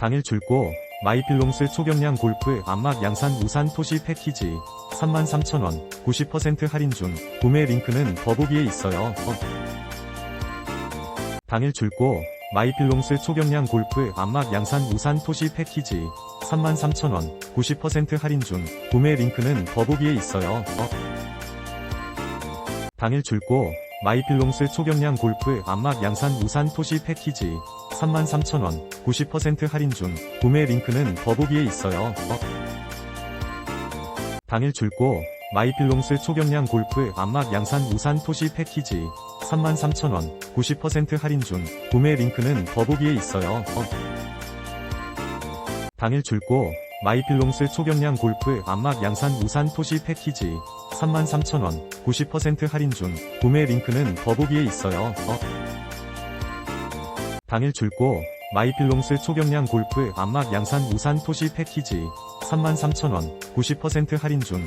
당일 출고 마이필롱스 초경량 골프 안막 양산 우산 토시 패키지 33,000원 90% 할인 중 구매 링크는 더보기에 있어요. 어. 당일 출고 마이필롱스 초경량 골프 안막 양산 우산 토시 패키지 33,000원 90% 할인 중 구매 링크는 더보기에 있어요. 어. 당일 출고 마이필롱스 초경량 골프 안막 양산 우산 토시 패키지 33,000원 90% 할인 중 구매 링크는 더보기에 있어요. 어. 당일 출고 마이필롱스 초경량 골프 안막 양산 우산 토시 패키지 33,000원 90% 할인 중 구매 링크는 더보기에 있어요. 어. 당일 출고 마이필롱스 초경량 골프 안막 양산 우산 토시 패키지 33,000원 90% 할인 중 구매 링크는 더보기에 있어요. 어. 당일 출고 마이필롱스 초경량 골프 안막 양산 우산 토시 패키지 33,000원 90% 할인 중